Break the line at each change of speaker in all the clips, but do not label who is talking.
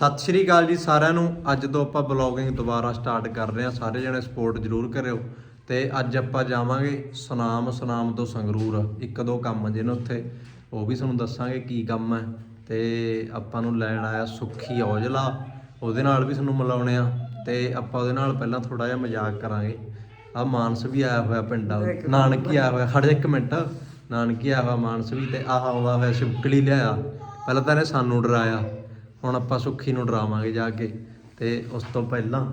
ਸਤਿ ਸ਼੍ਰੀ ਅਕਾਲ ਜੀ ਸਾਰਿਆਂ ਨੂੰ। ਅੱਜ ਤੋਂ ਆਪਾਂ ਬਲੌਗਿੰਗ ਦੁਬਾਰਾ ਸਟਾਰਟ ਕਰ ਰਹੇ ਹਾਂ। ਸਾਰੇ ਜਣੇ ਸਪੋਰਟ ਜ਼ਰੂਰ ਕਰਿਓ। ਤੇ ਅੱਜ ਆਪਾਂ ਜਾਵਾਂਗੇ ਸੁਨਾਮ ਸੁਨਾਮ ਤੋਂ ਸੰਗਰੂਰ। ਇੱਕ ਦੋ ਕੰਮ ਜੇ ਨੇ ਉੱਥੇ। ਉਹ ਵੀ ਤੁਹਾਨੂੰ ਦੱਸਾਂਗੇ ਕੀ ਕੰਮ ਹੈ। ਤੇ ਆਪਾਂ ਨੂੰ ਲੈਣ ਆਇਆ ਸੁੱਖੀ ਔਜਲਾ। ਉਹਦੇ ਨਾਲ ਵੀ ਤੁਹਾਨੂੰ ਮਿਲਾਉਣੇ ਆ। ਤੇ ਆਪਾਂ ਉਹਦੇ ਨਾਲ ਪਹਿਲਾਂ ਥੋੜਾ ਜਿਹਾ ਮਜ਼ਾਕ ਕਰਾਂਗੇ। ਆ ਮਾਨਸ ਵੀ ਆਇਆ ਹੋਇਆ ਪਿੰਡਾਂ ਨਾਨਕੀ ਆਇਆ ਹੋਇਆ। ਖੜੇ ਇੱਕ ਮਿੰਟ। ਨਾਨਕੀ ਆਇਆ ਹੋਇਆ ਮਾਨਸ ਵੀ ਤੇ ਆਹ ਆਉਂਦਾ ਹੋਇਆ ਸ਼ਿਵਕਲੀ ਲਿਆਇਆ। ਪਹਿਲਾਂ ਤਾਂ ਇਹਨੇ ਸਾਨੂੰ ਡਰਾਇਆ। ਹੁਣ ਆਪਾਂ ਸੁੱਖੀ ਨੂੰ ਡਰਾਵਾਂਗੇ ਜਾ ਕੇ ਤੇ ਉਸ ਤੋਂ ਪਹਿਲਾਂ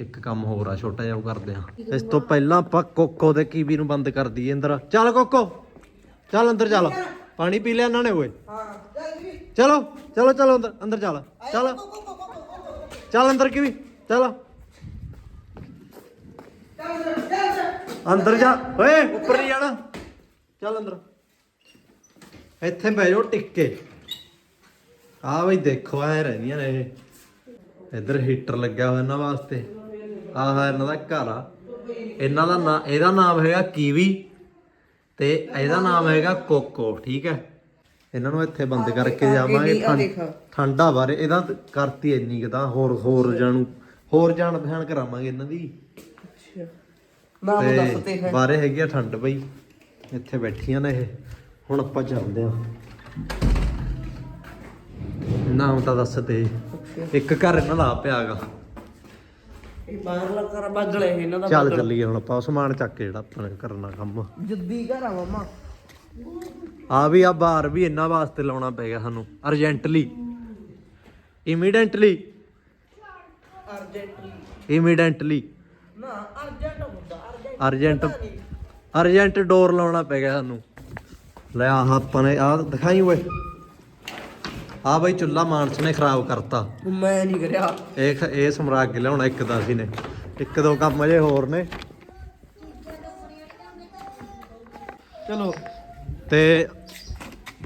ਇੱਕ ਕੰਮ ਹੋਰ ਆ, ਛੋਟਾ ਜਿਹਾ ਉਹ ਕਰਦੇ ਆ ਇਸ ਤੋਂ ਪਹਿਲਾਂ ਆਪਾਂ ਕੋਕੋ ਤੇ ਕੀਵੀ ਨੂੰ ਬੰਦ ਕਰ ਦਈਏ ਅੰਦਰ। ਚੱਲ ਕੋਕੋ, ਚੱਲ ਅੰਦਰ ਚੱਲ। ਪਾਣੀ ਪੀ ਲਿਆ ਇਹਨਾਂ ਨੇ ਓਏ। ਚਲੋ ਚਲੋ ਚਲੋ ਅੰਦਰ ਅੰਦਰ ਚੱਲ। ਚੱਲ। ਚੱਲ ਅੰਦਰ ਕੀਵੀ, ਚੱਲ। ਅੰਦਰ ਜਾ। ਓਏ, ਉੱਪਰ ਨਹੀਂ ਜਾਣਾ। ਚੱਲ ਅੰਦਰ। ਇੱਥੇ ਬਹਿ ਜਾਓ ਟਿੱਕੇ। ਆ ਬਈ ਦੇਖੋ ਐ ਰਹਿੰਦੀਆਂ ਨੇ ਇਹ। ਇੱਧਰ ਹੀਟਰ ਲੱਗਿਆ ਹੋਇਆ ਇਹਨਾਂ ਵਾਸਤੇ। ਆਹ ਇਹਨਾਂ ਦਾ ਘਰ ਆ। ਇਹਨਾਂ ਦਾ ਨਾਂ ਇਹਦਾ ਨਾਮ ਹੈਗਾ ਕੀਵੀ ਤੇ ਇਹਦਾ ਨਾਮ ਹੈਗਾ ਕੋਕੋ ਠੀਕ ਹੈ? ਇਹਨਾਂ ਨੂੰ ਇੱਥੇ ਬੰਦ ਕਰਕੇ ਜਾਵਾਂਗੇ। ਠੰਡ- ਠੰਡਾ ਬਾਰੇ ਇਹਦਾ ਤਾਂ ਕਰਤੀ ਇੰਨੀ ਕਿ ਤਾਂ ਹੋਰ ਹੋਰ ਜਾਣੂ। ਹੋਰ ਜਾਣ ਪਛਾਣ ਕਰਾਵਾਂਗੇ ਇਹਨਾਂ ਦੀ।
ਨਾਮ ਦੱਸ ਤੇ
ਤੇ ਬਾਰੇ ਹੈਗੀ ਆ ਠੰਡ ਬਈ। ਇੱਥੇ ਬੈਠੀਆਂ ਨੇ ਇਹ। ਹੁਣ ਆਪਾਂ ਚੱਲਦੇ ਆ ਨਾਮ ਤਾਂ ਦੱਸ ਤੇ। ਇੱਕ ਘਰ ਇਹਨਾਂ ਦਾ ਆ ਪਿਆਗਾ
ਇਹ ਬਾਹਰਲਾ ਕਰ ਬਾਗਲੇ ਇਹਨਾਂ ਦਾ
ਚੱਲ ਚੱਲੀਏ ਹੁਣ ਆਪਾਂ ਉਹ ਸਮਾਨ ਚੱਕ ਕੇ ਜਿਹੜਾ ਆਪਾਂ ਨੇ ਕਰਨਾ ਕੰਮ।
ਜੱਦੀ ਘਰ ਆ ਮਮਾ।
ਆ ਵੀ ਆ ਬਾਹਰ ਵੀ ਇਹਨਾਂ ਵਾਸਤੇ ਲਾਉਣਾ ਪਏਗਾ ਸਾਨੂੰ ਅਰਜੈਂਟਲੀ ਇਮੀਡੀਏਟਲੀ
ਅਰਜੈਂਟਲੀ
ਇਮੀਡੀਏਟਲੀ
ਨਾ ਅਰਜੈਂਟ ਹੁੰਦਾ ਅਰਜੈਂਟ
ਅਰਜੈਂਟ ਅਰਜੈਂਟ ਡੋਰ ਲਾਉਣਾ ਪੈਗਾ ਸਾਨੂੰ। ਲੈ ਆਹ ਆਪਾਂ ਨੇ ਆਹ ਦਿਖਾਈ ਓਏ। ਆ ਬਈ ਚੁੱਲਾ ਮਾਨਸ ਨੇ ਖਰਾਬ ਕਰਤਾ।
ਮੈਂ ਨਹੀਂ ਕਰਿਆ।
ਇਹ ਖ- ਇਹ ਸਮਰਾਗ ਕੇ ਲਿਆਉਣਾ ਇੱਕ ਤਾਂ ਨੇ। ਇੱਕ ਦੋ ਕੰਮ ਅਜੇ ਹੋਰ ਨੇ।
ਚਲੋ।
ਤੇ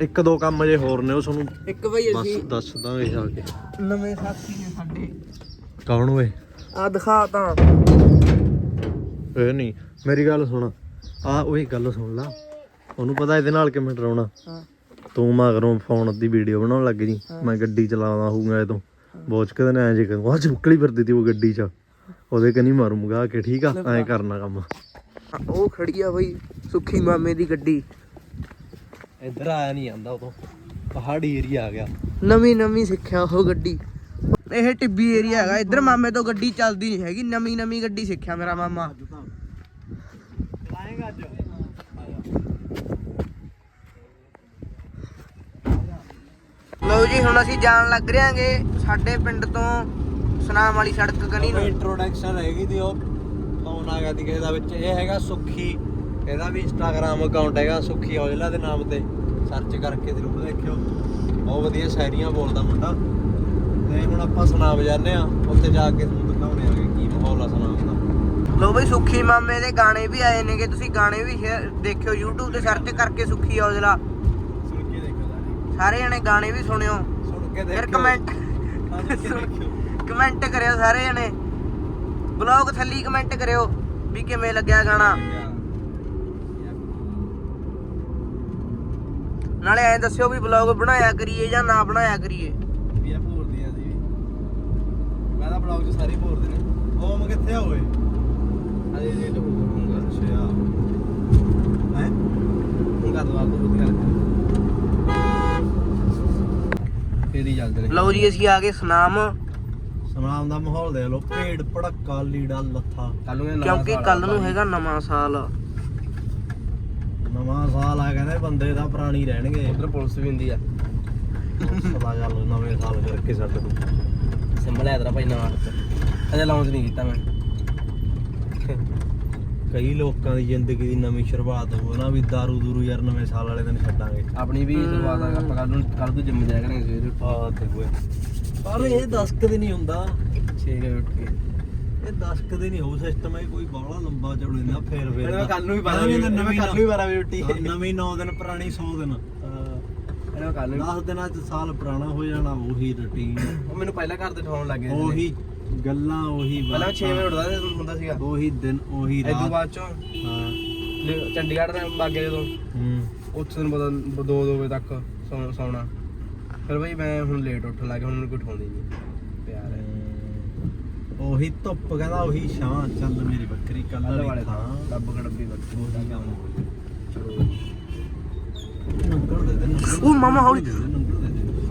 ਇੱਕ ਦੋ ਕੰਮ ਅਜੇ ਹੋਰ ਨੇ ਉਹ ਤੁਹਾਨੂੰ
ਇੱਕ ਬਈ
ਬਸ
ਅਸੀਂ
ਦੱਸ ਦਾਂਗੇ ਜਾ ਕੇ।
ਨਵੇਂ ਸਾਥੀ ਨੇ ਸਾਡੇ।
ਕੌਣ ਓਏ?
ਆ ਦਿਖਾ ਤਾਂ।
ਇਹ ਨਹੀਂ ਮੇਰੀ ਗੱਲ ਸੁਣ। ਆ ਉਹੀ ਗੱਲ ਸੁਣ ਲਾ। ਉਹਨੂੰ ਪਤਾ ਇਹਦੇ ਨਾਲ ਕਿਵੇਂ ਡਰਾਉਣਾ।
ਹਾਂ।
ਤੂੰ ਮਗਰੋਂ ਫੋਨ ਦੀ ਵੀਡੀਓ ਬਣਾਉਣ ਲੱਗ ਜੀ ਮੈਂ ਗੱਡੀ ਚਲਾਉਂਦਾ ਹੋਊਗਾ ਇਹ ਤੋਂ। ਬੋਚ ਕੇ ਨੇ ਐਂ ਜੇ ਕਰੂੰ। ਆ ਚੁੱਕਲੀ ਫਿਰਦੀ ਤੀ ਉਹ ਗੱਡੀ 'ਚ। ਉਹਦੇ ਕਨੀ ਮਾਰੂੰਗਾ ਕਿ ਠੀਕ ਆ? ਐਂ ਕਰਨਾ ਕੰਮ।
ਉਹ ਖੜੀ ਆ ਬਈ ਸੁੱਖੀ ਮਾਮੇ ਦੀ ਗੱਡੀ।
ਇੱਧਰ ਆਇਆ ਨਹੀਂ ਜਾਂਦਾ ਉਦੋਂ ਪਹਾੜੀ ਏਰੀਆ ਆ ਗਿਆ।
ਨਵੀਂ ਨਵੀਂ ਸਿੱਖਿਆ ਉਹ ਗੱਡੀ। ਇਹ ਟਿੱਬੀ ਏਰੀਆ ਹੈਗਾ। ਇੱਧਰ ਮਾਮੇ ਤੋਂ ਗੱਡੀ ਚੱਲਦੀ ਨਹੀਂ ਹੈਗੀ। ਨਵੀਂ ਨਵੀਂ ਗੱਡੀ ਸਿੱਖਿਆ ਮੇਰਾ ਮਾਮਾ
ਚਲਾਏਗਾ ਅੱਜ
ਲਓ ਜੀ ਹੁਣ ਅਸੀਂ ਜਾਣ ਲੱਗ ਰਹੇ ਹਾਂਗੇ ਸਾਡੇ ਪਿੰਡ ਤੋਂ ਸੁਨਾਮ ਵਾਲੀ ਸੜਕ ਗਣੀ ਨੂੰ।
ਇੰਟਰੋਡਕਸ਼ਨ ਹੈਗੀ ਦੀ ਉਹ ਫੋਨ ਆ ਗਿਆ ਦੀ ਕਿਸੇ ਦਾ ਵਿੱਚ। ਇਹ ਹੈਗਾ ਸੁੱਖੀ ਇਹਦਾ ਵੀ ਇੰਸਟਾਗ੍ਰam ਅਕਾਊਂਟ ਹੈਗਾ ਸੁੱਖੀ ਔਜਲਾ ਦੇ ਨਾਮ ਤੇ। ਸਰਚ ਕਰਕੇ ਜ਼ਰੂਰ ਦੇਖਿਓ। ਬਹੁਤ ਵਧੀਆ ਸ਼ਾਇਰੀਆਂ ਬੋਲਦਾ ਮੁੰਡਾ। ਤੇ ਹੁਣ ਆਪਾਂ ਸੁਨਾਮ ਜਾਂਦੇ ਆ ਉੱਥੇ ਜਾ ਕੇ ਤੁਹਾਨੂੰ ਦਿਖਾਉਣੇ ਆਗੇ ਕੀ ਮਾਹੌਲ ਆ ਸੁਨਾਮ ਦਾ।
ਲਓ ਬਈ ਸੁੱਖੀ ਮਾਮੇ ਦੇ ਗਾਣੇ ਵੀ ਆਏ ਨੇਗੇ। ਤੁਸੀਂ ਗਾਣੇ ਵੀ ਦੇਖਿਓ YouTube ਤੇ ਸਰਚ ਕਰਕੇ ਸੁੱਖੀ ਔਜਲਾ।
ਸਾਰੇ
ਜਣੇ ਗਾਣੇ ਵੀ ਸੁਣਿਓ।
ਸੁਣ ਕੇ
ਫਿਰ
ਦੇਖਿਓ।
ਕਮੈਂਟ
ਸੁਣ ਕੇ ਦੇਖਿਓ।
ਕਮੈਂਟ ਕਰਿਓ ਸਾਰੇ ਜਣੇ ਬਲੌਗ ਥੱਲੀ ਕਮੈਂਟ ਕਰਿਓ ਵੀ ਕਿਵੇਂ ਲੱਗਿਆ ਗਾਣਾ। ਨਾਲੇ ਐਂ ਦੱਸਿਓ ਵੀ ਬਲੌਗ ਬਣਾਇਆ ਕਰੀਏ ਜਾਂ ਨਾ ਬਣਾਇਆ ਕਰੀਏ।
ਵੀ ਆ ਭੋਰਦੇ ਆ ਜੀ ਮੈਂ ਤਾਂ ਬਲੌਗ 'ਚ ਸਾਰੇ ਭੋਰਦੇ ਨੇ। ਓਮ ਕਿੱਥੇ ਓਏ?
ਅਜੇ ਜੇ ਤੋਂ ਹੋਊਗਾ
ਅੱਛਾ। ਹੈ?
ਹੁਣ ਕਾ ਦਵਾ ਤੋਂ ਕਰ
ਫੇਰੀ ਚੱਲਦੇ ਨੇ
ਲਓ ਜੀ ਅਸੀਂ ਆ ਗਏ ਸੁਨਾਮ।
ਸਮਾਮ ਦਾ ਮਾਹੌਲ ਦੇਖ ਲਓ ਭੇਡ ਭੜੱਕਾ ਲੀੜਾ ਲੱਥਾ। ਕੱਲ ਨੂੰ
ਕਿਉਂਕਿ ਕੱਲ ਨੂੰ ਹੈਗਾ ਨਵਾਂ ਸਾਲ।
ਨਵਾਂ ਸਾਲ ਆ ਕਹਿੰਦੇ ਬੰਦੇ ਦਾ ਪੁਰਾਣੀ ਰਹਿਣਗੇ।
ਉਧਰ ਪੁਲਿਸ ਵੀ ਹੁੰਦੀ ਆ।
ਸਦਾ ਚੱਲ ਨਵੇਂ ਸਾਲ ਕਰਕੇ ਸਾਡੇ ਨੂੰ
ਸਿੰਬਲ ਤੇਰਾ ਭਾਈ ਨਵਾਂ ਅਜੇ ਲਾਉਂਚ ਨਹੀਂ ਕੀਤਾ ਮੈਂ।
ਕਈ ਲੋਕਾਂ ਦੀ ਜ਼ਿੰਦਗੀ ਦੀ ਨਵੀਂ ਸ਼ੁਰੂਆਤ ਹੋ ਨਾ ਵੀ ਦਾਰੂ ਦੂਰੂ ਯਾਰ ਨਵੇਂ ਸਾਲ ਵਾਲੇ ਦਿਨ ਛੱਡਾਂਗੇ।
ਆਪਣੀ ਵੀ ਸ਼ੁਰੂਆਤ ਆ ਆਪਾਂ ਕੱਲ ਨੂੰ ਕੱਲ ਤੋਂ ਜਿੰਮ ਜਾਇਆ ਕਰਾਂਗੇ ਸਵੇਰੇ
ਆ ਤੇ ਹੋਏ। ਪਰ ਇਹ 10 ਕਦੇ ਨਹੀਂ ਹੁੰਦਾ।
6 ਵਜੇ ਉੱਠ ਕੇ।
ਇਹ 10 ਕਦੇ ਨਹੀਂ ਹੋ ਸਿਸਟਮ ਇਹ ਕੋਈ ਬਾਹਲਾ ਲੰਬਾ ਚੌੜੇ ਨਾ ਫੇਰ ਫੇਰ
ਇਹਨੂੰ ਕੱਲ ਨੂੰ ਵੀ ਪਤਾ
ਨਵੀਂ
ਵੀ-
ਨਵੀਂ
ਕੱਲ ਨੂੰ ਵੀ ਬਾਰਾਂ ਵਜੇ ਉੱਠੀ।
ਨਵੀਂ 9 ਦਿਨ ਪੁਰਾਣੀ 100 ਦਿਨ।
ਇਹਨੂੰ ਕੱਲ ਨੂੰ
10 ਦਿਨਾਂ ਚ ਸਾਲ ਪੁਰਾਣਾ ਹੋ ਜਾਣਾ ਉਹੀ ਰੁਟੀਨ
ਉਹ ਮੈਨੂੰ ਪਹਿਲਾਂ ਘਰ ਦੇ ਠਾਉਣ ਲੱਗ
ਉਹੀ। ਗੱਲਾਂ ਉਹੀ
ਪਹਿਲਾਂ ਮੈਂ 6 ਵਜੇ
ਬਾਤਾਂ,
ਉੱਠਦਾ ਸੀ ਹੁੰਦਾ ਸੀਗਾ।
ਉਹੀ ਦਿਨ ਉਹੀ ਰਾਤ।
ਬਾਅਦ ਚੋਂ
ਹਾਂ।
ਲ- ਚੰਡੀਗੜ੍ਹ ਦੇ ਬਾਗੇ ਜਦੋਂ
ਹੂੰ।
ਉੱਥੇ ਨੂੰ ਪਤਾ 2 2 ਵਜੇ ਤੱਕ ਸੌ- ਸੌਣਾ। ਫਿਰ ਬਈ ਮੈਂ ਹੁਣ ਲੇਟ ਉੱਠਣ ਲੱਗ ਗਿਆ ਹੁਣ ਮੈਨੂੰ ਕੋਈ ਉਠਾਉਂਦੀ ਨਹੀਂ। ਪਿਆਰ ਹੈ।
ਉਹੀ ਧੁੱਪ ਕਹਿੰਦਾ ਉਹੀ ਛਾਂ ਚੱਲ ਮੇਰੀ ਬੱਕਰੀ ਕੱਲ
ਕੱਲ
ਵਾਲੀ
ਵਾਲੇ
ਥਾਂ।
ਥਾਂ ਡੱਬ ਗੜੱਬੀ
ਉਹੀ ਕੰਮ। ਦੇ ਦੇ ਨੰਗਲ
ਉਹ ਮਾਮਾ ਹੌਲੀ।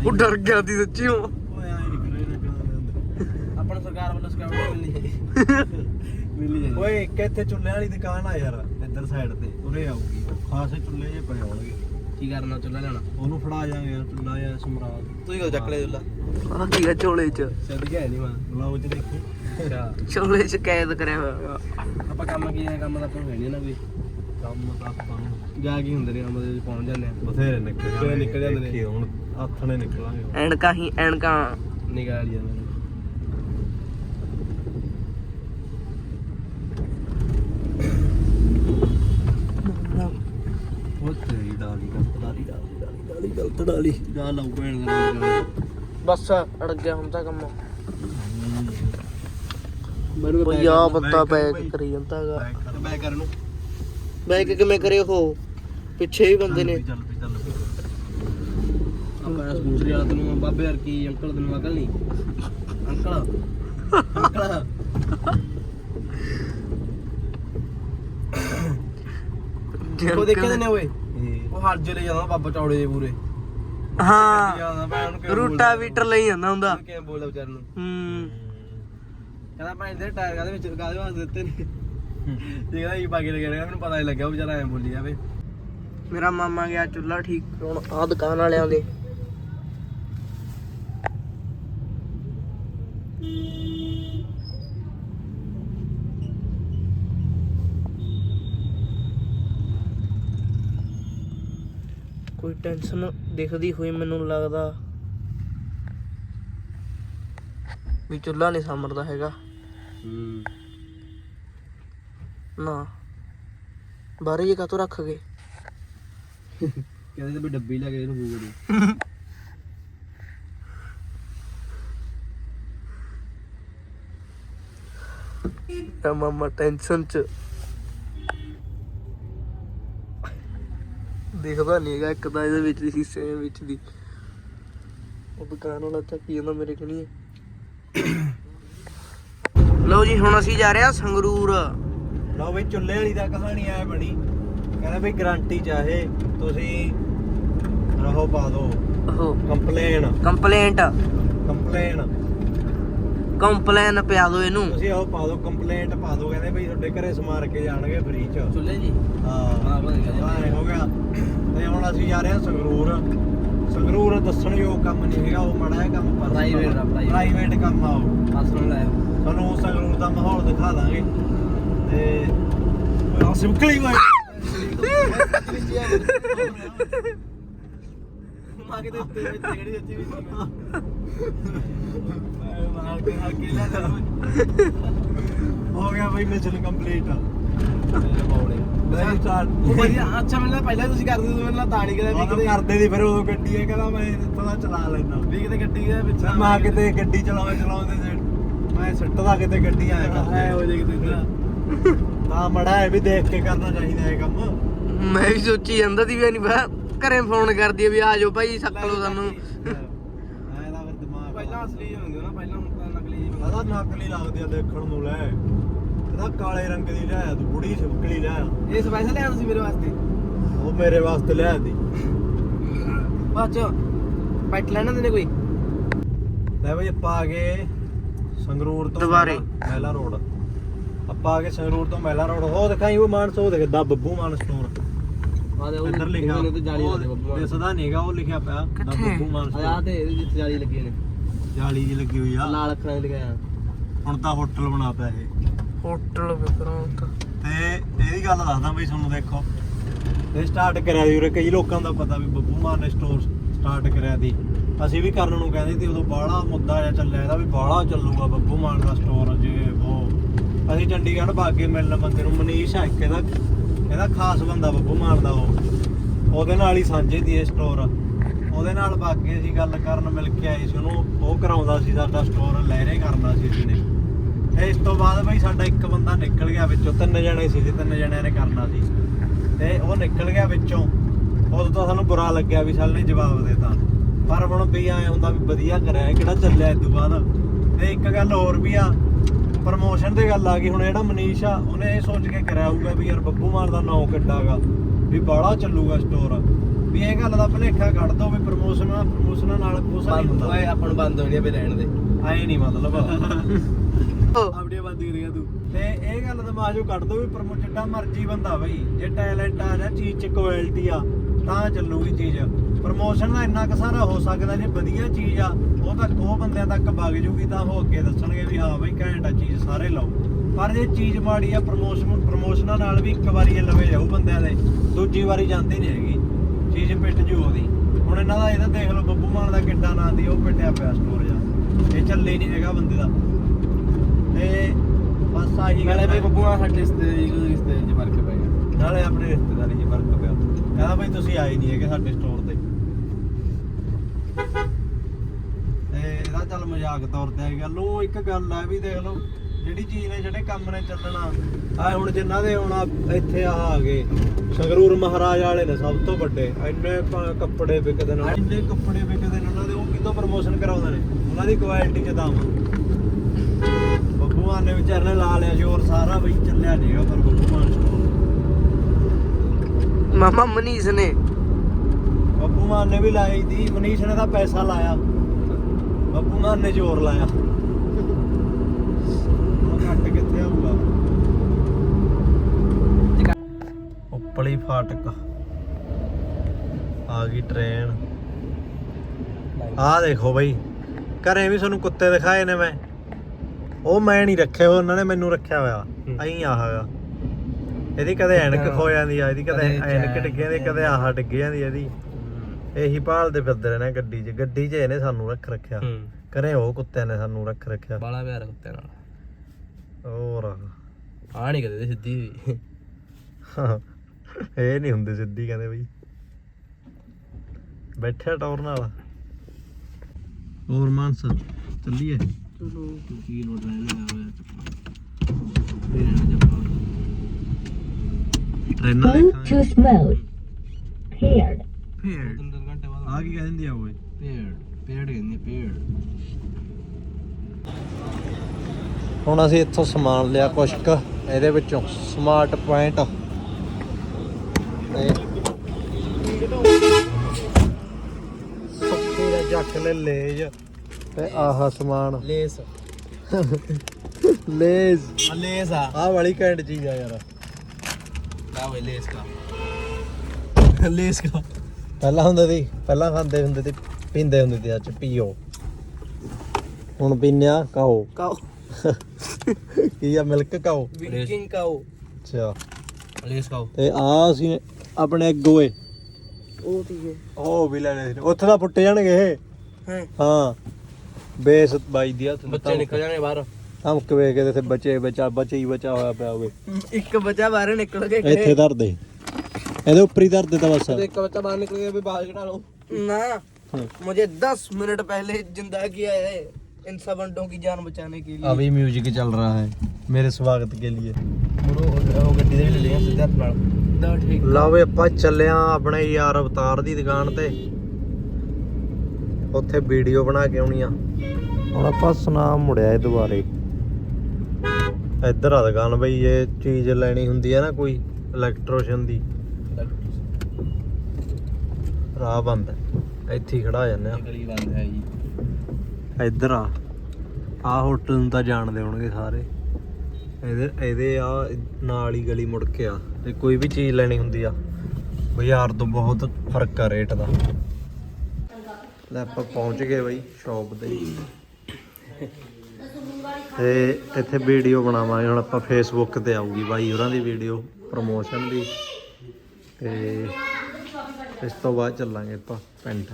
ਉਹ ਡਰ ਗਿਆ ਸੀ ਸੱਚੀ ਉਹ
ਓਏ ਆਏ ਨਹੀਂ ਕਰੇ ਨੰਗਲ ਦੇ
ਆਪਾਂ ਨੂੰ ਸਰਕਾਰ ਵੱਲੋਂ ਸਕਾਊਟ ਮਿਲਣੀ ਹੈ ਮਿਲਣੀ ਹੈ
ਓਏ ਕਿੱਥੇ ਚੁੱਲ੍ਹੇ ਵਾਲੀ ਦੁਕਾਨ ਆ ਯਾਰ ਇੱਧਰ ਸਾਈਡ ਤੇ ਉਰੇ ਆਊਗੀ। ਖਾਸੇ ਚੁੱਲ੍ਹੇ ਜੇ ਪਏ ਹੋਣਗੇ।
ਕੀ ਕਰਨਾ ਚੁੱਲ੍ਹਾ ਲੈਣਾ?
ਉਹਨੂੰ ਫੜਾ ਜਾਾਂਗੇ ਯਾਰ ਚੁੱਲ੍ਹਾ ਜਾਂ ਸਮਰਾਟ
ਤੂੰ ਹੀ ਚੱਕ ਲੈ ਚੁੱਲ੍ਹਾ? ਆ ਕੀ ਹੈ ਝੋਲੇ 'ਚ। ਸੱਦ ਗਿਆ ਨਹੀਂ ਮਾਂ
ਬੁਲਾਓ ਚ ਦੇਖੀ।
ਅੱਛਾ। ਝੋਲੇ 'ਚ ਕੈਦ ਕਰਿਆ ਹੋਇਆ ਆਪਾਂ ਕੰਮ ਕੀ ਹੈ ਕੰਮ ਦਾ ਹੈ ਨਹੀਂ ਨਾ ਕੋਈ।
ਕੰਮ ਤਾਂ ਆਪਾਂ ਨੂੰ।
ਜਾ ਕੀ ਹੁੰਦੇ ਨੇ ਕੰਮ ਦੇ ਵਿੱਚ ਪਹੁੰਚ ਜਾਂਦੇ ਆ।
ਬਥੇਰੇ ਨਿਕਲ
ਜਾਂਦੇ ਨੇ?
ਹੁਣ ਹੱਥ ਨੇ ਨਿਕਲਾਂਗੇ।
ਐਨਕਾਂ ਹੀ ਐਨਕਾਂ। ਨਿਕਾਲ ਜਾਂਦੇ ਨੇ।
ਡਾਲੀ
ਜਾ ਲਾਉ ਭੈਣ ਦਾ ਬਸ ਅੜ ਗਿਆ ਹੁਣ ਤਾਂ ਕੰਮ।
ਮੈਨੂੰ
ਭਈਆ ਬੰਦਾ ਬੈਗ ਕਰੀ ਜਾਂਦਾ ਹੈਗਾ।
ਬੈਕ ਕਰ ਨੂੰ
ਬੈਗ ਕਿਵੇਂ ਕਰੇ ਉਹ? ਪਿੱਛੇ ਵੀ ਬੰਦੇ ਨੇ।
ਚੱਲ ਪਈ ਚੱਲ ਪਈ
ਆਪਾਂ ਸਕੂਟਰੀ ਵਾਲਾ ਤੈਨੂੰ ਬਾਬੇ ਯਾਰ ਕੀ ਅੰਕਲ ਤੈਨੂੰ ਅਕਲ ਨਹੀਂ ਅੰਕਲ? ਅੰਕਲ? ਉਹ ਦੇਖੇ ਨੇ ਓਏ? ਉਹ ਹੱਜ ਲੈ ਜਾਂਦਾ ਬਾਬਾ ਚੌੜੇ ਦੇ ਪੂਰੇ।
ਹਾਂ
ਮੈਂ
ਰੂਟਾ ਵੀਟਰ ਲਈ ਜਾਂਦਾ ਹੁੰਦਾ।
ਕਿਵੇਂ ਬੋਲਦਾ ਵਿਚਾਰ ਨੂੰ?
ਹੂੰ।
ਕਹਿੰਦਾ ਭਾਈ ਦੇ ਟਾਇਰ ਕਾਦੇ ਵਿੱਚ ਕਾਦੇ ਵਾਸਤੇ ਦਿੱਤੇ ਨੇ? ਇਹ ਕਹਿੰਦਾ ਇਹ ਬਾਕੀ ਲੱਗਿਆ ਰਿਹਾ ਮੈਨੂੰ ਪਤਾ ਨਹੀਂ ਲੱਗਿਆ ਉਹ ਵਿਚਾਰਾ ਐਂ ਬੋਲੀ ਜਾਵੇ। ਮੇਰਾ ਮਾਮਾ ਗਿਆ ਚੁੱਲਾ ਠੀਕ ਕਰਾਉਣ ਆ ਦੁਕਾਨ ਵਾਲਿਆਂ ਦੇ। ਕੋਈ ਟੈਨਸ਼ਨ ਦਿਖਦੀ ਹੋਈ ਮੈਨੂੰ ਲੱਗਦਾ ਵੀ ਚੁੱਲਾ ਨਹੀਂ ਸਾਮਰਦਾ ਹੈਗਾ।
ਹੂੰ।
ਨਾ। ਬਾਰੇ ਜੇ ਕਾਤੋਂ ਰੱਖ ਗਏ?
ਕਹਿੰਦੇ ਤੇ ਵੀ ਡੱਬੀ ਲੈ ਕੇ ਇਹਨੂੰ ਗੂਗੜੀ
ਤਾਂ ਮਾਮਾ ਟੈਨਸ਼ਨ ਚ ਦੇਖਦਾ ਨਹੀਂ ਹੈਗਾ ਇੱਕ ਤਾਂ ਇਹਦੇ ਵਿੱਚ ਦੀ ਹਿੱਸੇ ਦੇ ਵਿੱਚ ਦੀ। ਉਹ ਦੁਕਾਨ ਵਾਲਾ ਚੱਕੀ ਜਾਂਦਾ ਮੇਰੇ ਕਣੀ ਲਓ ਜੀ ਹੁਣ ਅਸੀਂ ਜਾ ਰਹੇ ਹਾਂ ਸੰਗਰੂਰ।
ਲਓ ਬਈ ਚੁੱਲ੍ਹੇ ਵਾਲੀ ਦਾ ਕਹਾਣੀ ਐ ਬਣੀ। ਕਹਿੰਦਾ ਬਈ ਗਾਰੰਟੀ ਚਾਹੇ ਤੁਸੀਂ ਰਹੋ ਪਾ ਦਿਓ।
ਉਹ
ਕੰਪਲੇਨ
ਕੰਪਲੇਂਟ
ਕੰਪਲੇਨ
ਕੰਪਲੇਨ ਪਿਆ ਦੋ ਇਹਨੂੰ।
ਤੁਸੀਂ ਉਹ ਪਾ ਦਿਓ ਕੰਪਲੇਂਟ ਪਾ ਦਿਓ ਕਹਿੰਦੇ ਬਈ ਤੁਹਾਡੇ ਘਰੇ ਸਮਾਰ ਕੇ ਜਾਣਗੇ ਫ੍ਰੀ ਚ।
ਚੁੱਲੇ ਜੀ?
ਹਾਂ।
ਹਾਂ, ਜੀ।
ਹਾਂ, ਗਿਆ। ਤੇ ਹੁਣ ਅਸੀਂ ਜਾ ਰਹੇ ਹਾਂ ਸੰਗਰੂਰ। ਸੰਗਰੂਰ ਦੱਸਣਯੋਗ ਕੰਮ ਨਹੀਂ ਹੈਗਾ ਉਹ ਮਾੜਾ ਜਿਹਾ ਕੰਮ ਪਰ
Private ਆ, private।
ਪ੍ਰਾਈਵੇਟ ਕੰਮ ਆ ਉਹ।
ਪਾਸੋਂ ਲੈ
ਤੁਹਾਨੂੰ ਸੰਗਰੂਰ ਦਾ ਮਾਹੌਲ ਦਿਖਾ ਦਾਂਗੇ। ਤੇ ਉਹ ਸਿੰਪਲੀ
ਮਾਂ ਕਿਤੇ ਉੱਤੇ ਵਿੱਚ ਜਿਹੜੀ ਅੱਛੀ ਵੀ
ਮਾਰ ਕੇ ਹੱਕੇ ਲੈ ਹੋ ਗਿਆ ਬਈ ਮਿਸ਼ਨ ਕੰਪਲੀਟ ਨਹੀਂ ਸਟਾਰਟ
ਉਹ ਵਧੀਆ ਅੱਛਾ ਮੈਨੂੰ ਲੱਗਦਾ ਪਹਿਲਾਂ ਤੁਸੀਂ ਕਰਦੇ ਸੀ ਮੈਨੂੰ ਤਾਂ ਨਹੀਂ ਕਿਤੇ ਵੀ
ਉਹ
ਕਿਤੇ
ਕਰਦੇ ਦੀ ਫਿਰ ਉਦੋਂ ਗੱਡੀ ਇਹ ਕਹਿੰਦਾ ਮੈਂ ਥੋੜਾ ਚਲਾ ਲੈਣਾ
ਵੀ ਕਿਤੇ ਗੱਡੀ ਦੇ ਵਿੱਚ
ਮੈਂ ਕਿਤੇ ਗੱਡੀ ਚਲਾਉਂਦੇ ਚਲਾਉਂਦੇ ਤੇ ਮੈਂ ਸਿੱਟਦਾ ਕਿਤੇ ਗੱਡੀ ਆਇਆ
ਐ ਹੋ ਜੇ ਕਿਤੇ।
ਤਾਂ। ਮੜਾ ਹੈ ਵੀ ਦੇਖ ਕੇ ਕਰਨਾ ਚਾਹੀਦਾ ਇਹ ਕੰਮ।
ਮੈਂ ਵੀ ਸੋਚੀ ਜਾਂਦਾ ਸੀ ਵੀ ਨਹੀਂ ਬਾ ਘਰੇ ਫੋਨ ਕਰਦੀ ਆ ਵੀ ਆ ਜਾਓ ਭਾਈ ਸੱਕ ਲਓ ਸਾਨੂੰ।
ਐ ਦਾ ਫਿਰ ਦਿਮਾਗ
ਪਹਿਲਾਂ ਅਸਲੀ ਹੁੰਦੇ ਨਾ ਪਹਿਲਾਂ ਹੁਣ ਤਾਂ ਨਕਲੀ ਜਿਹੇ ਹੁੰਦੇ।
ਨਕਲੀ ਲੱਗਦੀ ਆ ਦੇਖਣ ਨੂੰ ਲੈ। ਇਹਦਾ ਕਾਲੇ ਰੰਗ ਦੀ ਲਿਆਇਆ ਤੂੰ ਬੁੜੀ ਛਿਪਕਲੀ ਲਿਆਇਆ
ਇਹ ਸਪੈਸ਼ਲ ਲਿਆਂਦਾ ਸੀ ਮੇਰੇ ਵਾਸਤੇ?
ਉਹ ਮੇਰੇ ਵਾਸਤੇ ਲਿਆਇਆ ਦੀ
ਬਾਅਦ ਚ ਪੈਟ ਲੈਣਾ ਦਿੰਦੇ ਕੋਈ?
ਲੈ ਬਈ ਆਪਾਂ ਆ ਗਏ ਸੰਗਰੂਰ ਤੋਂ
ਦੁਬਾਰੇ।
ਮਹਿਲਾ- ਰੋਡ। ਆਪਾਂ ਆ ਗਏ ਸੰਗਰੂਰ ਤੋਂ ਮਹਿਲਾ ਰੋਡ। ਉਹ ਦਿਖਾਈ ਉਹ ਮਾਨਸ ਦੇਖਦਾ ਬੱਬੂ ਮਾਨ ਸਟੋਰ
ਆ ਦੇ ਉਹ
ਇੱਧਰ ਲਿਖਿਆ।
ਉਹਨੇ ਤੇ ਜਾਲੀ
ਉਹ
ਲੱਗੇ ਬੱਬੂ।
ਦਿਸਦਾ ਨਹੀਂਗਾ ਉਹ ਲਿਖਿਆ ਪਿਆ। ਦਾ
ਕਿੱਥੇ?
ਬੱਬੂ ਮਾਨ
ਆ
ਸਟੋਰ
ਤੇ ਇਹਦੇ ਜਿੱਥੇ ਜਾਲੀ ਲੱਗੀ ਨੇ
ਜਾਲੀ ਜੀ ਲੱਗੀ ਹੋਈ ਆ।
ਲਾਲ ਅੱਖਰਾਂ 'ਚ ਲਿਖਿਆ
ਹੁਣ ਤਾਂ ਹੋਟਲ ਬਣਾ ਪਿਆ ਇਹ।
ਹੋਟਲ ਵਿਕਰਾਂ ਤਾਂ।
ਤੇ ਇਹਦੀ ਗੱਲ ਦੱਸਦਾ ਬਈ ਤੁਹਾਨੂੰ ਦੇਖੋ। ਇਹ ਸਟਾਰਟ ਕਰਿਆ ਸੀ ਉਰੇ ਕਈ ਲੋਕਾਂ ਦਾ ਪਤਾ ਵੀ ਬੱਬੂ ਮਾਨ ਨੇ ਸਟੋਰ ਸਟਾਰਟ ਕਰਿਆ ਸੀ। ਅਸੀਂ ਵੀ ਕਰਨ ਨੂੰ ਕਹਿੰਦੇ ਸੀ ਉਦੋਂ ਬਾਹਲਾ ਮੁੱਦਾ ਜਿਹਾ ਚੱਲਿਆ ਇਹਦਾ ਵੀ ਬਾਹਲਾ ਚੱਲੂਗਾ ਬੱਬੂ ਮਾਨ ਦਾ ਸਟੋਰ ਜੇ ਉਹ। ਅਸੀਂ ਚੰਡੀਗੜ੍ਹ ਬਾਗੇ ਮਿਲਣ ਬੰਦੇ ਨੂੰ ਮਨੀਸ਼ ਆ ਇੱਕ ਇਹਦਾ ਇਹਦਾ ਖਾਸ ਬੰਦਾ ਬੱਬੂ ਮਾਰਦਾ ਉਹ। ਉਹਦੇ ਨਾਲ ਹੀ ਸਾਂਝੇ ਦੀ ਇਹ ਸਟੋਰ ਉਹਦੇ ਨਾਲ ਬਾਗੇ ਅਸੀਂ ਗੱਲ ਕਰਨ ਮਿਲ ਕੇ ਆਏ ਸੀ, ਉਹਨੂੰ ਉਹ ਕਰਾਉਂਦਾ ਸੀ ਸਾਡਾ ਸਟੋਰ ਲਹਿਰੇ ਕਰਨਾ ਸੀ ਅਸੀਂ ਤੇ ਇਸ ਤੋਂ ਬਾਅਦ ਬਈ ਸਾਡਾ ਇੱਕ ਬੰਦਾ ਨਿਕਲ ਗਿਆ ਵਿੱਚੋਂ, ਤਿੰਨ ਜਣੇ ਸੀ ਜੀ, ਤਿੰਨ ਜਣਿਆਂ ਨੇ ਕਰਨਾ ਸੀ। ਤੇ ਉਹ ਨਿਕਲ ਗਿਆ ਵਿੱਚੋਂ। ਉਦੋਂ ਤਾਂ ਸਾਨੂੰ ਬੁਰਾ ਲੱਗਿਆ ਵੀ ਸਾਲ ਨੇ ਜਵਾਬ ਦੇਤਾ। ਪਰ ਹੁਣ ਵੀ ਆਏ ਹੁੰਦਾ ਵੀ ਵਧੀਆ ਕਰਿਆ ਕਿਹੜਾ ਚੱਲਿਆ ਇਸ ਤੋਂ ਬਾਅਦ। ਤੇ ਇੱਕ ਗੱਲ ਹੋਰ ਵੀ ਆ ਪ੍ਰਮੋਸ਼ਨ ਤੇ ਗੱਲ ਆ ਗਈ ਹੁਣ ਜਿਹੜਾ ਮਨੀਸ਼ ਆ ਉਹਨੇ ਇਹ ਸੋਚ ਕੇ ਕਰਿਆ ਹੋਊਗਾ ਵੀ ਯਾਰ ਬੱਬੂ ਮਾਨ ਦਾ ਨਾਂ ਕਿੱਡਾਗਾ ਵੀ ਬਾਹਲਾ ਚੱਲੂਗਾ ਸਟੋਰ ਵੀ ਇਹ ਗੱਲ ਦਾ ਭਲੇਖਾ ਕੱਢ ਦੋ ਵੀ ਪ੍ਰਮੋਸ਼ਨ ਪ੍ਰਮੋਸ਼ਨਾਂ ਨਾਲ ਕੁਛ ਨਹੀਂ ਹੁੰਦਾ।
ਓਏ ਆਪਾਂ ਨੂੰ ਬੰਦ ਹੋਣੀ ਆ ਵੀ ਰਹਿਣ ਦੇ।
ਐ ਨਹੀਂ ਮਤਲਬ।
ਆਪਣੀਆਂ ਬੰਦ ਕਰੇਗਾ ਤੂੰ।
ਤੇ ਇਹ ਗੱਲ ਦਿਮਾਗ ਚੋਂ ਕੱਢ ਦੋ ਵੀ ਪ੍ਰਮੋ ਜਿੱਡਾ ਮਰਜ਼ੀ ਬੰਦਾ ਬਈ ਜੇ ਟੈਲੈਂਟ ਆ ਜਾਂ ਚੀਜ਼ ਚ ਕੁਆਲਿਟੀ ਆ ਤਾਂ ਚੱਲੂਗੀ ਚੀਜ਼। ਪ੍ਰਮੋਸ਼ਨ ਦਾ ਇੰਨਾ ਕੁ ਸਾਰਾ ਹੋ ਸਕਦਾ ਜੇ ਵਧੀਆ ਚੀਜ਼ ਆ ਉਹ ਤੱਕ ਉਹ ਬੰਦਿਆਂ ਤੱਕ ਵਗ ਜੂਗੀ ਤਾਂ ਉਹ ਅੱਗੇ ਦੱਸਣਗੇ ਵੀ ਹਾਂ ਬਈ ਘੈਂਟ ਆ ਚੀਜ਼ ਸਾਰੇ ਲਓ। ਪਰ ਜੇ ਚੀਜ਼ ਮਾੜੀ ਆ ਪ੍ਰਮੋਸ਼ਨ ਪ੍ਰਮੋਸ਼ਨਾਂ ਨਾਲ ਵੀ ਇੱਕ ਵਾਰੀ ਇਹ ਲਵੇ ਜਾਊ ਬੰਦਿਆਂ ਦੇ ਦੂਜੀ ਵਾਰੀ ਜਾਂਦੀ ਨਹੀਂ ਹੈਗੀ। ਚੀਜ਼ ਪਿੱਟ ਜੂ ਉਹਦੀ। ਹੁਣ ਇਹਨਾਂ ਦਾ ਇਹਦਾ ਦੇਖ ਲਓ ਬੱਬੂ ਮਾਨ ਦਾ ਕਿੱਡਾ ਨਾਂ ਦੀ ਉਹ ਪਿੱਟਿਆ ਪਿਆ ਸਟੋਰ ਜਾ। ਇਹ ਚੱਲੇ ਨਹੀਂ ਹੈਗਾ ਬੰਦੇ ਦਾ। ਤੇ ਬਸ ਆਹੀ ਗੱਲ
ਬਈ
ਹੈ।
ਬੱਬੂ ਆ ਸਾਡੇ ਰਿਸ਼ਤੇ ਰਿਸ਼ਤੇ ਚ ਫ਼ਰਕ ਪੈ ਗਿਆ।
ਨਾਲੇ ਆਪਣੇ ਰਿਸ਼ਤੇਦਾਰੀ 'ਚ ਫ਼ਰਕ ਪਿਆ। ਕਹਿੰਦਾ ਬਈ ਤੁਸੀਂ ਆਏ ਨਹੀਂ ਹੈਗੇ ਸਾਡੇ ਸਟੋਰ ਤੇ ਇਹਦਾ ਚੱਲ ਮਜ਼ਾਕ ਤੌਰ ਤੇ ਆਈ ਗੱਲ ਉਹ ਇੱਕ ਗੱਲ ਹੈ ਵੀ ਦੇਖ ਲਓ, ਜਿਹੜੀ ਚੀਜ਼ ਨੇ ਜਿਹੜੇ ਕੰਮ ਨੇ ਚੱਲਣਾ ਆ ਹੁਣ ਜਿਨ੍ਹਾਂ ਦੇ ਹੁਣ ਆ- ਇੱਥੇ ਆ ਆ ਗਏ, ਸੰਗਰੂਰ ਮਹਾਰਾਜ ਵਾਲੇ ਨੇ ਸਭ ਤੋਂ ਵੱਡੇ, ਇੰਨੇ ਕ- ਕੱਪੜੇ ਵਿਕਦੇ ਨੇ, ਇੰਨੇ ਕੱਪੜੇ ਵਿਕਦੇ ਨੇ, ਉਹਨਾਂ ਦੇ ਉਹ ਕਿਦੋਂ ਪ੍ਰਮੋਸ਼ਨ ਕਰਾਉਂਦੇ ਨੇ? ਉਹਨਾਂ ਦੀ ਕੁਆਲਿਟੀ ਚ ਦਮ ਬੱਬੂ ਮਾਨ ਨੇ ਵਿਚਾਰ ਨੇ ਲਾ ਲਿਆ ਸ਼ੋਰ ਸਾਰਾ ਬਈ ਚੱਲਿਆ ਨਹੀਂਗਾ ਪਰ ਬੱਬੂ ਮਾਨ ਸ਼ੋਰ
ਮਾਮਾ ਮਨੀਸ਼ ਨੇ।
ਬੱਬੂ ਮਾਨ ਨੇ ਵੀ ਲਾਈ ਦੀ ਮਨੀਸ਼ ਨੇ ਤਾਂ ਪੈਸਾ ਲਾਇਆ। ਬੱਬੂ ਮਾਨ ਨੇ ਜ਼ੋਰ ਲਾਇਆ। ਘੱਟ ਕਿੱਥੇ ਆਊਗਾ? ਉੱਪਲੀ ਫਾਟਕ। ਆ ਗਈ ਟ੍ਰੇਨ ਆਹ ਦੇਖੋ ਬਈ ਘਰੇ ਵੀ ਤੁਹਾਨੂੰ ਕੁੱਤੇ ਦਿਖਾਏ ਨੇ ਮੈਂ। ਉਹ ਮੈਂ ਨਹੀਂ ਰੱਖੇ ਹੋਏ, ਉਹਨਾਂ ਨੇ ਮੈਨੂੰ ਰੱਖਿਆ ਹੋਇਆ। ਅਹੀਂ ਆਹਾਗਾ ਇਹਦੀ ਕਦੇ ਐਨਕ ਖੋ ਜਾਂਦੀ ਆ ਇਹਦੀ ਕਦੇ ਐਨਕ ਡਿੱਗ ਜਾਂਦੀ ਕਦੇ ਆਹ ਡਿੱਗ ਜਾਂਦੀ ਇਹਦੀ। ਇਹੀ ਭਾਲਦੇ ਫਿਰਦੇ ਰਹਿਣਾ ਗੱਡੀ 'ਚ। ਗੱਡੀ 'ਚ ਇਹਨੇ ਸਾਨੂੰ ਰੱਖ ਰੱਖਿਆ।
ਹੂੰ।
ਘਰੇ ਉਹ ਕੁੱਤਿਆਂ ਨੇ ਸਾਨੂੰ ਰੱਖ ਰੱਖਿਆ।
ਬਾਲਾ ਪਿਆਰ ਕੁੱਤੇ ਨਾਲ।
ਹੋਰ।
ਆ ਨਹੀਂ ਕਦੇ ਸਿੱਧੀ ਹੋਈ।
ਇਹ ਨਹੀਂ ਹੁੰਦੇ ਸਿੱਧੀ ਕਹਿੰਦੇ ਬਈ ਬੈਠਿਆ ਟੌਰ ਨਾਲ। ਹੋਰ ਮਾਨਸ ਚੱਲੀਏ?
ਕੀ ਲੋਟ ਰਹਿਣਾ ਜੱਪਾ
ਟ੍ਰੇਨਾਂ ਦੇਖਾਂਗੇ
Bluetooth mode. Paired.
ਭੇੜ
ਤਿੰਨ ਤਿੰਨ ਘੰਟੇ ਬਾਅਦ
ਆ ਕੀ ਕਹਿੰਦੀ ਆ ਓਏ?
ਪੇੜ ਪੇੜ ਕਹਿੰਦੇ ਪੇੜ
ਹੁਣ ਅਸੀਂ ਇੱਥੋਂ ਸਮਾਨ ਲਿਆ ਕੁਛ ਕੁ ਇਹਦੇ ਵਿੱਚੋਂ ਸਮਾਰਟ ਪੁਆਇੰਟ ਤੇ ਸੁੱਕੀ ਦਾ ਜੱਕ ਲੈ ਲੇਜ। ਤੇ ਆਹ ਸਮਾਨ।
Lay's
Lay's.
ਆ ਲੇਸ ਆ।
ਆਹ ਵਾਲੀ ਘੈਂਟ ਚੀਜ਼ ਆ ਯਾਰ।
ਆ ਵੇ ਲੇਸ ਕਾ। ਲੇਸ ਕਾ।
ਪਹਿਲਾਂ ਹੁੰਦਾ ਸੀ ਪਹਿਲਾਂ ਖਾਂਦੇ ਹੁੰਦੇ ਤੇ ਪੀਂਦੇ ਹੁੰਦੇ ਤੇ ਅੱਜ ਪੀਓ। ਹੁਣ ਪੀਨੇ ਆ ਕਾਓ
ਕਾਓ
ਕੀ ਆ ਮਿਲਕ ਕਾਓ
ਵਿਕਿੰਗ ਕਾਓ
ਅੱਛਾ।
ਲੇਸ ਕਾ
ਤੇ ਆ ਅਸੀਂ ਆਪਣੇ ਅੱਗੋਏ
ਉਹ ਤੀ ਹੈ
ਉਹ ਵੀ ਲੈਣੇ ਸੀ। ਉੱਥੇ ਤਾਂ ਫੁੱਟ ਜਾਣਗੇ ਇਹ।
ਹੈ?
ਹਾਂ। ਬੇਸ ਬਾਈ ਦੀ ਹੱਥ
ਬੱਚੇ ਨਿਕਲ ਜਾਣੇ ਬਾਹਰ।
ਧਮਕ ਵੇ ਕੇ ਤੇ ਬੱਚੇ ਬਚਾ ਬਚੇ ਹੀ ਬਚਾ ਹੋਇਆ ਪਿਆ ਹੋਵੇ।
ਇੱਕ ਬੱਚਾ ਬਾਹਰ ਨਿਕਲ ਕੇ
ਇੱਥੇ ਧਰ ਦੇ। ਇਹਦੇ ਉੱਪਰ ਹੀ ਧਰ ਦੇ ਤਾਂ ਬਸ
ਇੱਕ ਬੱਚਾ ਬਾਹਰ ਨਿਕਲ ਗਿਆ ਵੀ ਬਾਹਰ ਕਢਾ ਲਓ
ना
हम्म।
मुझे दस मिनट पहले जिंदा किया है इन सब अंडों की जान बचाने के लिए
अभी म्यूजिक चल रहा है मेरे स्वागत के लिए
ਮੁੜੋ ਉਹ ਗੱਡੀ ਦੇ ਵੀ ਲੈ ਲਿਆ ਸਿੱਧਾ ਹੱਥ ਨਾਲ
दा ठीक
ਲਓ ਵੀ ਆਪਾਂ ਚੱਲੇ ਆਂ ਆਪਣੇ ਯਾਰ ਅਵਤਾਰ ਦੀ ਦੁਕਾਨ ਤੇ ਉੱਥੇ ਵੀਡੀਓ ਬਣਾ ਕੇ ਆਉਣੀ ਆ ਹੁਣ ਆਪਾਂ ਸੁਨਾਮ ਮੁੜਿਆ ਇਹ ਦੁਬਾਰੇ ਇੱਧਰ ਆ ਦੁਕਾਨ ਬਈ ਇਹ ਚੀਜ਼ ਲੈਣੀ ਹੁੰਦੀ ਹੈ ਨਾ ਕੋਈ ਇਲੈਕਟ੍ਰੀਸ਼ੀਅਨ ਦੀ ਰਾਹ ਬੰਦ ਹੈ। ਇੱਥੇ ਹੀ ਖੜਾ ਜਾਂਦੇ ਆ।
ਗਲੀ ਬੰਦ ਹੈ ਜੀ।
ਇੱਧਰ ਆ। ਆ ਹੋਟਲ ਨੂੰ ਤਾਂ ਜਾਣਦੇ ਹੋਣਗੇ ਸਾਰੇ। ਇਹਦੇ ਇਹਦੇ ਆ ਨਾਲ ਹੀ ਗਲੀ ਮੁੜ ਕੇ ਆ। ਤੇ ਕੋਈ ਵੀ ਚੀਜ਼ ਲੈਣੀ ਹੁੰਦੀ ਆ ਬਾਜ਼ਾਰ ਤੋਂ ਬਹੁਤ ਫ਼ਰਕ ਆ ਰੇਟ ਦਾ। ਲੈ ਆਪਾਂ ਪਹੁੰਚ ਗਏ ਬਈ ਸ਼ਾਪ ਤੇ। ਤੇ ਇੱਥੇ ਵੀਡੀਓ ਬਣਾਵਾਂਗੇ। ਹੁਣ ਆਪਾਂ ਫੇਸਬੁੱਕ ਤੇ ਆਊਗੀ ਬਾਈ ਹੋਰਾਂ ਦੀ ਵੀਡੀਓ ਪ੍ਰਮੋਸ਼ਨ ਦੀ। ਤੇ ਇਸ ਤੋਂ ਬਾਅਦ ਚੱਲਾਂਗੇ ਆਪਾਂ ਪਿੰਡ।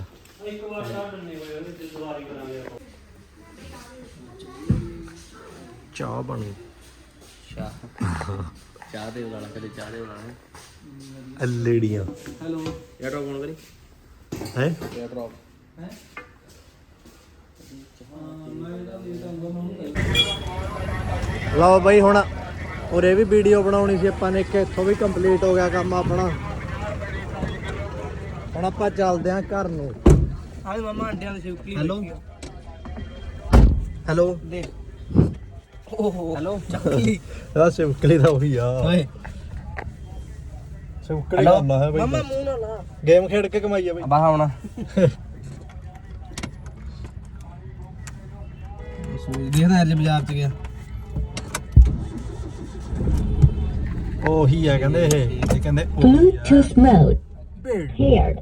ਚਾਹ ਬਣੀ
ਚਾਹ ਚਾਹ ਦੇ ਵਾਲਾ ਕਦੇ ਚਾਹ ਦੇ ਵਾਲਾ
ਐਲਈਡੀਆਂ
ਹੈਲੋ। ਯਾ ਡਰੋਪ ਫੋਨ ਕਰੀ?
ਹੈ?
ਯਾ ਡਰੋਪ
ਲਓ ਬਈ ਹੁਣ ਉਰੇ ਵੀ ਵੀਡੀਓ ਬਣਾਉਣੀ ਸੀ ਆਪਾਂ ਨੇ ਇੱਕ ਇੱਥੋਂ ਵੀ ਕੰਪਲੀਟ ਹੋ ਗਿਆ ਕੰਮ ਆਪਣਾ। ਹੁਣ ਆਪਾਂ ਚੱਲਦੇ ਆਂ ਘਰ ਨੂੰ।
ਹਾਏ ਮਾਮਾ ਅੰਡਿਆਂ ਦੇ ਸ਼ੌਕੀ
ਹੈਲੋ? ਹੈਲੋ?
ਦੇ ਓਹੋ
ਹੈਲੋ?
ਚੱਕੀ
ਆ ਸਿਮਕਲੀ ਦਾ ਉਹੀ ਆ।
ਓਏ।
ਸਿਮਕਲੀ ਕਰਨਾ ਹੈ
ਮਾਮਾ ਮੂੰਹ ਨਾ ਲਾ
ਗੇਮ ਖੇਡ ਕੇ ਕਮਾਈ ਆ ਬਈ।
ਬਾ ਆਉਣਾ ਦੇਖਦਾ ਅੱਜ ਬਾਜ਼ਾਰ ਚ ਗਿਆ।
ਉਹੀ ਆ ਕਹਿੰਦੇ ਇਹ। ਇਹ ਕਹਿੰਦੇ
Bluetooth mode paired.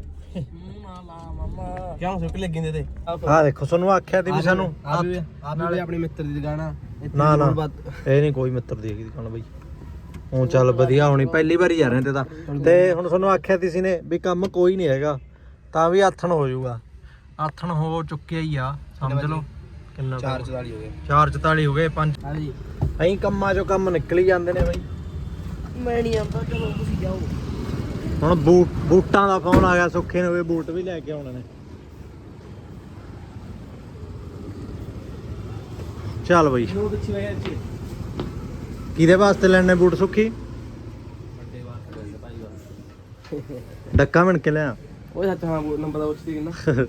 ਨਾ
ਕਿਉਂ? ਸੁੱਕ ਲੱਗੀ ਦੇ ਤੇ
ਆ ਦੇਖੋ ਤੁਹਾਨੂੰ ਆਖਿਆ ਸੀ ਵੀ ਸਾਨੂੰ
ਆ ਵੀ ਆ ਵੀ ਆਪਣੇ ਮਿੱਤਰ ਦੀ ਦੁਕਾਨ ਆ। ਇੱਥੇ
ਨਾ, ਨਾ। ਇਹ ਨਹੀਂ ਕੋਈ ਮਿੱਤਰ ਦੀ ਹੈਗੀ ਦੁਕਾਨ ਬਈ। ਉਹ ਚੱਲ ਵਧੀਆ ਹੋਣੀ ਪਹਿਲੀ ਵਾਰੀ ਜਾ ਰਹੇ ਤੇ ਤਾਂ। ਤੇ ਹੁਣ ਤੁਹਾਨੂੰ ਆਖਿਆ ਸੀ ਨੇ ਵੀ ਕੰਮ ਕੋਈ ਨਹੀਂ ਹੈਗਾ ਤਾਂ ਵੀ ਆਥਣ ਹੋ ਜਾਊਗਾ। ਆਥਣ ਹੋ ਚੁੱਕਿਆ ਹੀ ਆ ਸਮਝ ਲਓ। ਕਿੰਨਾ
444 ਹੋ ਗਏ।
444 ਹੋ ਗਏ 5
ਹਾਂ ਜੀ।
ਐਂ ਕੰਮਾਂ ਚੋਂ ਕੰਮ ਨਿਕਲ ਹੀ ਜਾਂਦੇ ਨੇ ਬਈ।
ਮੈਂ ਨਹੀਂ ਆਉਂਦਾ ਚਲੋ ਤੁਸੀਂ ਜਾਓ।
ਹੁਣ ਬੂਟ ਬੂਟਾਂ ਦਾ ਫੋਨ ਆ ਗਿਆ ਸੁੱਖੇ ਨੇ ਉਹ ਬੂਟ ਵੀ ਲੈ ਕੇ ਆਉਣੇ ਨੇ। ਚੱਲ ਬਈ।
ਬਹੁਤ ਅੱਛੀ ਵਜ੍ਹਾ ਅੱਛੀ
ਕਿਹਦੇ ਵਾਸਤੇ ਲੈਣੇ ਬੂਟ ਸੁੱਖੀ?
ਵੱਡੇ ਵਾਸਤੇ ਭਾਈ ਵਾਸਤੇ।
ਡੱਕਾ ਮਿਣ ਕੇ ਲਿਆ।
ਉਹ ਸੱਚ ਹਾਂ ਉਹ ਨੰਬਰ ਦਾ ਪੁੱਛਦੀ ਨਾ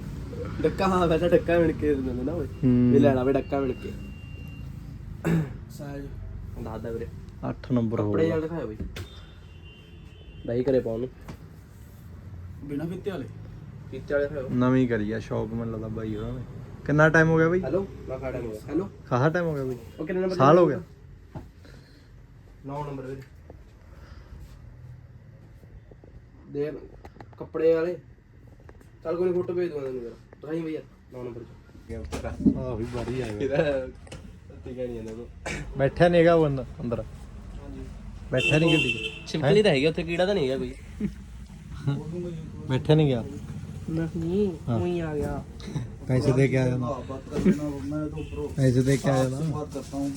ਡੱਕਾ ਹਾਂ ਵੈਸਾ ਡੱਕਾ ਮਿਲ ਕੇ ਦਿੰਦੇ ਨਾ ਓਏ
ਹੂੰ।
ਵੀ ਲੈਣਾ ਵੀ ਡੱਕਾ ਮਿਲ ਕੇ। ਸਾਜ ਦਾਦਾ ਵੀਰੇ।
8 ਨੰਬਰ ਹੋ
ਕੱਪੜੇ
ਗਿਆ
ਜਲ ਦਿਖਾਓ ਬਈ। ਦਹੀਂ ਕਰੇ ਪਾਉਣ ਨੂੰ।
ਬਿਨਾ ਫਿੱਤੇ ਵਾਲੇ।
ਪੀਚੇ ਵਾਲੇ ਦਿਖਾਓ
ਨਵੀਂ ਕਰੀ ਆ ਸ਼ੌਕ ਮੈਨੂੰ ਲੱਗਦਾ ਬਾਈ ਉਹਨਾਂ ਨੇ ਕਿੰਨਾ ਟਾਈਮ ਹੋ ਗਿਆ ਬਈ?
ਹੈਲੋ ਮੈਂ ਖੜਾ ਨਹੀਂ ਹੈਲੋ
ਖਾਸਾ ਟਾਈਮ ਹੋ ਗਿਆ ਬਈ।
ਉਹ ਕਿੰਨੇ ਨੰਬਰ
ਸਾਲ ਹੋ ਗਿਆ।
9 ਨੰਬਰ ਵੀਰੇ ਦੇ ਕੱਪੜੇ ਵਾਲੇ। ਚੱਲ ਕੋਈ ਫੋਟੋ ਭੇਜ ਦੂੰਗਾ ਤੈਨੂੰ ਜਰਾ ਦਿਖਾਈ ਭਈਆ 9 ਨੰਬਰ ਚ।
ਆ ਵੀ ਬਾਰੀ ਆ
ਇਹਦਾ ਅੱਤੀ ਕਹਿਣੀ ਜਾਂਦਾ
ਬੈਠਿਆ ਨਹੀਂ ਹੈਗਾ ਉਹ ਅੰਦਰ। ਅੰਦਰ ਬੈਠਿਆ ਨਹੀਂ ਗੱਡੀ 'ਚ।
ਛਿਪਕਲੀ ਤਾਂ ਹੈਗੀ ਉੱਥੇ ਕੀੜਾ ਤਾਂ ਨਹੀਂ ਹੈਗਾ ਕੋਈ।
ਬੈਠਿਆ ਨਹੀਂ ਗਿਆ।
ਨਹੀਂ ਉਹੀ ਆ ਗਿਆ।
ਪੈਸੇ ਦੇ ਕੇ ਆ ਜਾਂਦਾ
बात करते ना मैं तो प्रो
ਪੈਸੇ ਦੇ ਕੇ ਆ ਜਾਂਦਾ
बात करता हूँ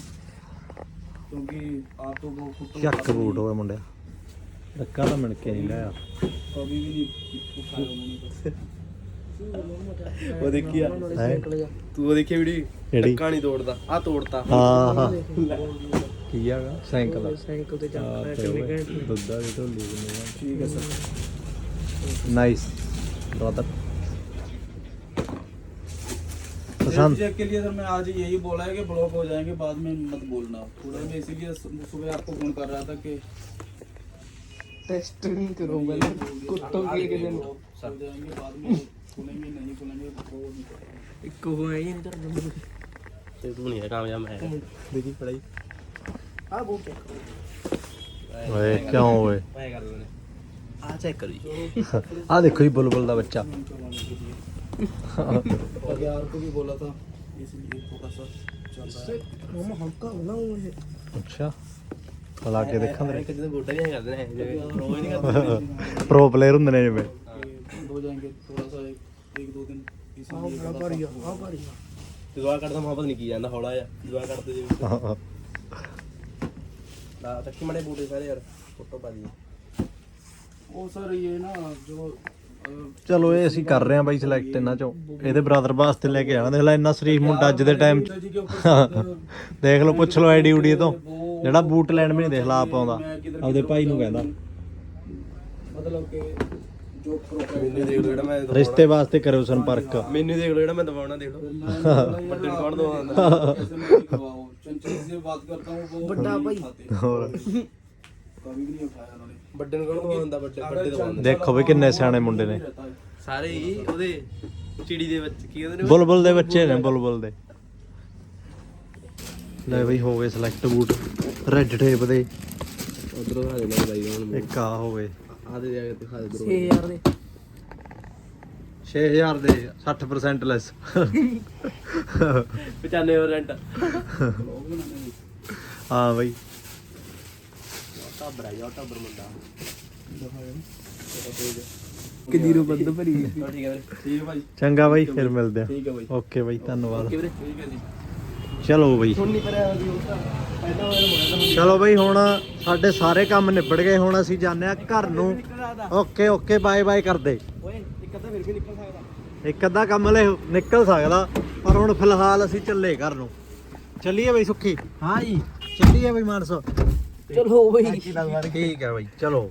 क्योंकि आप तो वो खुद तो
ਚੱਕ ਬੂਟ ਹੋਇਆ ਮੁੰਡਿਆ ਡੱਕਾ ਤਾਂ ਮਿਣ ਕੇ ਨਹੀਂ ਲਿਆ
कभी भी नहीं उठाया उन्होंने
ਉਹ ਦੇਖਿਆ
ਹੈ
ਤੂੰ ਉਹ ਦੇਖਿਆ ਵੀਡੀਓ
ਕਿਹੜੀ?
ਟੱਕਾ ਨਹੀਂ ਤੋੜਦਾ ਆ ਤੋੜਤਾ
ਹਾਂ ਹਾਂ ਕੀ ਹੈਗਾ ਸਾਈਕਲ
ਸਾਈਕਲ ਤੇ ਚੱਲ
ਆ
ਰਿਹਾ
ਤੇ
ਕਿੰਨੇ
ਉਹ
ਘੰਟੇ
ਦੁੱਧਾ ਦੀ ਢੋਲੀ ਕਿੰਨੇ
ठीक है सर
ਨਾਈਸ ਬ੍ਰਦਰ पसंद
चेक के लिए सर मैं आज यही बोला है कि ब्लॉक हो जाएंगे बाद में मत बोलना थोड़ा मैं इसीलिए सुबह आपको फोन कर रहा था कि
ਟੈਸਟ ਨਹੀਂ ਕਰੋ ਪਹਿਲਾਂ ਕੁੱਟੋ ਕੀ ਕਿਸੇ ਨੂੰ
हो जाएंगे बाद में खुलेंगे नहीं खुलेंगे वो नहीं करेंगे।
ਇੱਕ ਹੋ ਆਈ ਨਹੀਂ ਤਾਂ
ਤੇ ਤੂੰ ਨਹੀਂ ਹੈ ਕਾਮਯਾਬ ਮੈਂ
ਦੇਖੀ ਪੜਾਈ
ਆ ਬੂਟ ਚੈੱਕ
ਓਏ ਕਿਉਂ ਓਏ
ਮੈਂ ਕਰ ਦਿੰਦੇ ਆ ਚੈੱਕ ਕਰੋ ਜੀ
ਆ ਦੇਖੋ ਜੀ ਬੁਲਬੁਲ ਦਾ ਬੱਚਾ
और यार को भी बोला था इसलिए थोड़ा सा चल रहा है
ਮਾਮਾ ਹਲਕਾ ਹੋਣਾ ਉਹ ਇਹ
ਅੱਛਾ ਲਾ ਕੇ ਦੇਖਾਂ ਤੇਰੇ
ਇੱਕ ਦਿਨ ਗੋਟਾ ਨਹੀਂ ਕਰਦੇ ਨੇ ਜਿਵੇਂ ਰੋਜ਼ ਨਹੀਂ ਕਰਦੇ
ਪ੍ਰੋ ਪਲੇਅਰ ਹੁੰਦੇ ਨੇ ਜਿਵੇਂ
कि बंद हो जाएंगे थोड़ा सा एक, एक दो दिन
ਆ
इसीलिए
ਬੜਾ
थोड़ा
ਭਾਰੀ ਆ
सा-
ਆ ਭਾਰੀ ਆ
ਦੁਆ ਕਰਦਾ ਮੁਹੱਬਤ ਨਹੀਂ ਕੀ ਜਾਂਦਾ ਹੌਲਾ ਜਿਹਾ ਦੁਆ ਕਰਦੇ ਜਿਵੇਂ ਲਾ ਤੱਕੀ ਮੜੇ ਬੂਟੇ ਸਾਰੇ ਯਾਰ ਫੋਟੋ ਪਾ ਦੀ
वो सर ये ना जो अ,
ਚਲੋ ਇਹ ਅਸੀਂ ਕਰ ਰਹੇ ਹਾਂ ਬਾਈ ਸਿਲੈਕਟ ਇਹਨਾਂ ਚੋਂ। ਇਹਦੇ ਬ੍ਰਦਰ ਵਾਸਤੇ ਲੈ ਕੇ ਆਣਾ ਦੇਖ ਲੈ ਇੰਨਾ ਸ਼ਰੀਫ ਮੁੰਡਾ ਅੱਜ ਦੇ ਟਾਈਮ ਚ। ਦੇਖ ਲਓ ਪੁੱਛ ਲਓ ਆਈਡੀ ਉਡੀ ਤੋਂ। ਜਿਹੜਾ ਬੂਟ ਲੈਣ ਵੀ ਦੇਖ ਲਾ ਆਪ ਆਪਦੇ ਭਾਈ ਨੂੰ ਕਹਿੰਦਾ। ਰਿਸ਼ਤੇ ਵਾਸਤੇ ਕਰਿਓ ਸੰਪਰਕ।
ਮੈਨੂੰ ਦੇਖ ਲਓ ਜਿਹੜਾ ਮੈਂ ਦਵਾਉਣਾ ਦੇਖ ਲਓ।
ਵੱਡੇ ਕੌਣ ਦਵਾਉਂਦਾ? ਚੰਚਲ ਸੇ ਬਾਤ
ਕਰਤਾ
ਹੂੰ
ਵੱਡਾ
ਭਾਈ।
ਹੋਰ।
ਕਦੀ ਨਹੀਂ ਉਠਾਇਆ ਉਹਨਾਂ ਨੇ।
ਵੱਡੇ ਨੂੰ ਕੌਣ ਦਵਾਉਂਦਾ ਵੱਡੇ ਵੱਡੇ ਦਵਾਉਂਦਾ
ਦੇਖੋ ਵੀ ਕਿੰਨੇ ਸਿਆਣੇ ਮੁੰਡੇ ਨੇ।
ਸਾਰੇ ਹੀ ਉਹਦੇ ਚਿੜੀ ਦੇ ਬੱਚੇ ਕੀ ਕਹਿੰਦੇ
ਬੁਲਬੁਲ ਦੇ ਬੱਚੇ ਨੇ ਬੁਲਬੁਲ ਦੇ। ਲੈ ਬਈ ਹੋਵੇ ਸਿਲੈਕਟ ਬੂਟ ਰੈੱਡ ਟੇਪ ਦੇ।
ਉਧਰੋਂ ਹਾਲੇ ਨਾ ਬਾਈ ਹੁਣ
ਇੱਕ ਆ ਹੋਵੇ।
ਆ ਦੇ ਜਾ ਕੇ ਦਿਖਾ ਦੇ ਉਧਰੋਂ।
6000 ਦੇ।
6000 ਦੇ 60% ਲੈਸ
95%
ਹਾਂ ਬਈ।
ਟੱਬਰ ਆ ਯਾਰ ਟੱਬਰ ਮੁੰਡਾ
ਕਿ ਜੀਰੋ ਬੰਦ ਭਰੀ
ਠੀਕ ਹੈ ਵੀਰੇ
ਠੀਕ ਹੈ ਭਾਈ
ਚੰਗਾ ਬਾਈ, ਫਿਰ ਮਿਲਦੇ ਆ
ਠੀਕ ਹੈ। ਬਾਈ
ਓਕੇ ਬਾਈ, ਧੰਨਵਾਦ।
ਠੀਕ ਹੈ ਜੀ
ਚਲੋ ਬਾਈ। ਚਲੋ ਬਈ, ਹੁਣ ਸਾਡੇ ਸਾਰੇ ਕੰਮ ਨਿਬੜ ਗਏ, ਹੁਣ ਅਸੀਂ ਜਾਂਦੇ ਘਰ ਨੂੰ। ਓਕੇ ਓਕੇ, ਬਾਏ ਬਾਏ ਕਰਦੇ।
ਓਏ ਇੱਕ ਅੱਧਾ ਫਿਰ ਵੀ
ਕੰਮ ਨਿਕਲ ਸਕਦਾ, ਪਰ ਹੁਣ ਫਿਲਹਾਲ ਅਸੀਂ ਚੱਲੇ ਘਰ ਨੂੰ। ਚੱਲੀਏ ਬਈ ਸੁੱਖੀ।
ਹਾਂ ਜੀ,
ਚੱਲੀਏ ਬਈ ਮਾਨਸੋ।
ਚਲੋ ਬਈ
ਠੀਕ ਹੈ ਬਈ ਚਲੋ